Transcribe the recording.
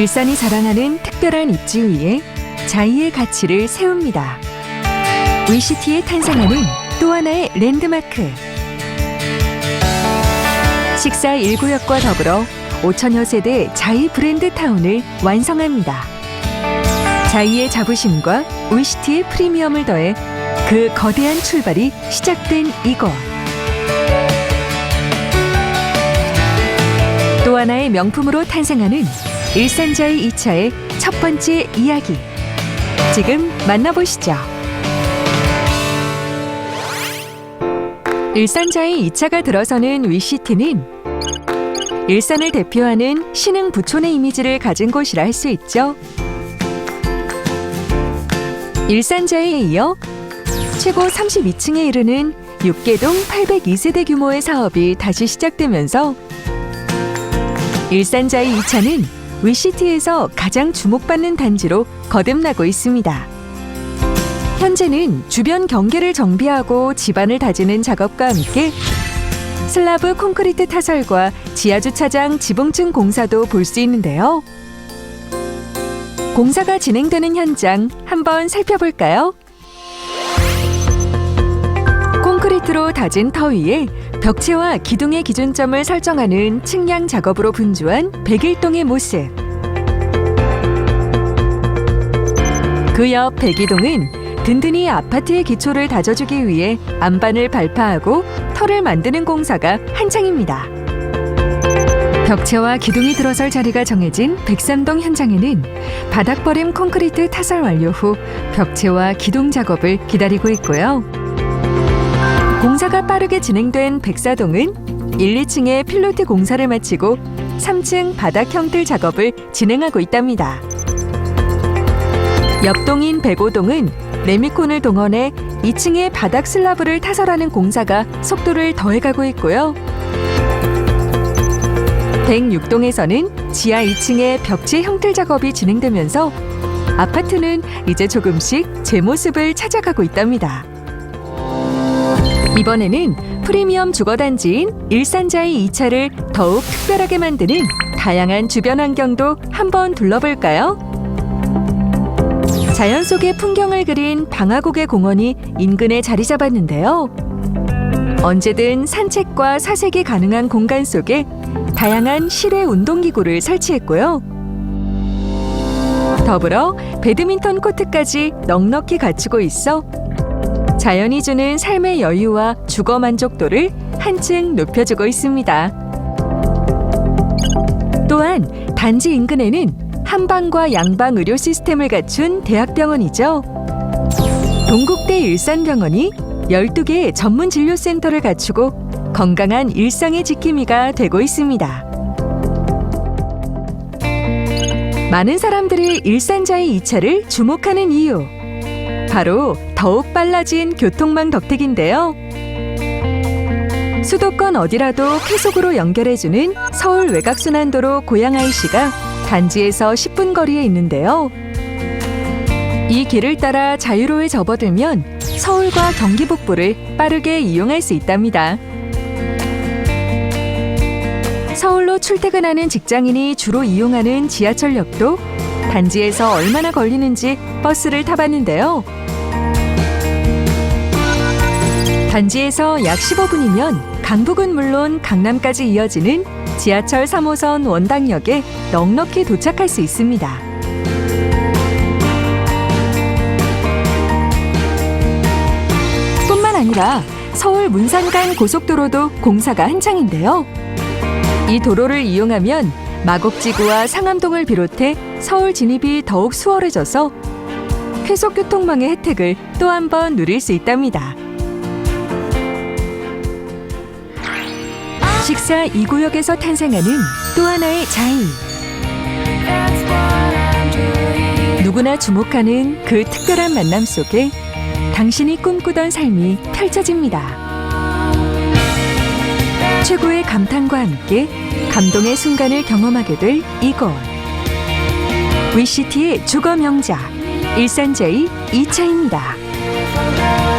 일산이 자랑하는 특별한 입지 위에 자이의 가치를 세웁니다. 위시티에 탄생하는 또 하나의 랜드마크. 식사 1구역과 더불어 5천여 세대 자이 브랜드 타운을 완성합니다. 자이의 자부심과 위시티의 프리미엄을 더해 그 거대한 출발이 시작된 이곳. 또 하나의 명품으로 탄생하는 일산자이 2차의 첫 번째 이야기. 지금 만나보시죠. 일산자이 2차가 들어서는 위시티는 일산을 대표하는 신흥 부촌의 이미지를 가진 곳이라 할 수 있죠. 일산자에 이어 최고 32층에 이르는 6개동 802세대 규모의 사업이 다시 시작되면서 일산자이 2차는 위시티에서 가장 주목받는 단지로 거듭나고 있습니다. 현재는 주변 경계를 정비하고 지반을 다지는 작업과 함께 슬라브 콘크리트 타설과 지하주차장 지붕층 공사도 볼 수 있는데요. 공사가 진행되는 현장 한번 살펴볼까요? 콘크리트로 다진 터 위에 벽체와 기둥의 기준점을 설정하는 측량 작업으로 분주한 백일동의 모습. 그 옆 백이동은 든든히 아파트의 기초를 다져주기 위해 안반을 발파하고 터를 만드는 공사가 한창입니다. 벽체와 기둥이 들어설 자리가 정해진 백삼동 현장에는 바닥버림 콘크리트 타설 완료 후 벽체와 기둥 작업을 기다리고 있고요. 공사가 빠르게 진행된 백사동은 1, 2층의 필로티 공사를 마치고 3층 바닥 형틀 작업을 진행하고 있답니다. 옆동인 백오동은 레미콘을 동원해 2층의 바닥 슬라브를 타설하는 공사가 속도를 더해가고 있고요. 106동에서는 지하 2층의 벽체 형틀 작업이 진행되면서 아파트는 이제 조금씩 제 모습을 찾아가고 있답니다. 이번에는 프리미엄 주거단지인 일산자의 2차를 더욱 특별하게 만드는 다양한 주변 환경도 한번 둘러볼까요? 자연 속의 풍경을 그린 방화곡의 공원이 인근에 자리 잡았는데요. 언제든 산책과 사색이 가능한 공간 속에 다양한 실외 운동기구를 설치했고요. 더불어 배드민턴 코트까지 넉넉히 갖추고 있어 자연이 주는 삶의 여유와 주거 만족도를 한층 높여주고 있습니다. 또한 단지 인근에는 한방과 양방 의료 시스템을 갖춘 대학병원이죠. 동국대 일산병원이 12개의 전문 진료센터를 갖추고 건강한 일상의 지킴이가 되고 있습니다. 많은 사람들이 일산자의 2차를 주목하는 이유. 바로 더욱 빨라진 교통망 덕택인데요. 수도권 어디라도 쾌속으로 연결해주는 서울 외곽순환도로 고양IC가 단지에서 10분 거리에 있는데요. 이 길을 따라 자유로에 접어들면 서울과 경기 북부를 빠르게 이용할 수 있답니다. 서울로 출퇴근하는 직장인이 주로 이용하는 지하철역도 단지에서 얼마나 걸리는지 버스를 타봤는데요. 단지에서 약 15분이면 강북은 물론 강남까지 이어지는 지하철 3호선 원당역에 넉넉히 도착할 수 있습니다. 뿐만 아니라 서울 문산간 고속도로도 공사가 한창인데요. 이 도로를 이용하면 마곡지구와 상암동을 비롯해 서울 진입이 더욱 수월해져서 쾌속 교통망의 혜택을 또 한 번 누릴 수 있답니다. 식사 2구역에서 탄생하는 또 하나의 자이. 누구나 주목하는 그 특별한 만남 속에 당신이 꿈꾸던 삶이 펼쳐집니다. 최고의 감탄과 함께 감동의 순간을 경험하게 될 이곳. 위시티의 주거 명작 일산제이 2차입니다.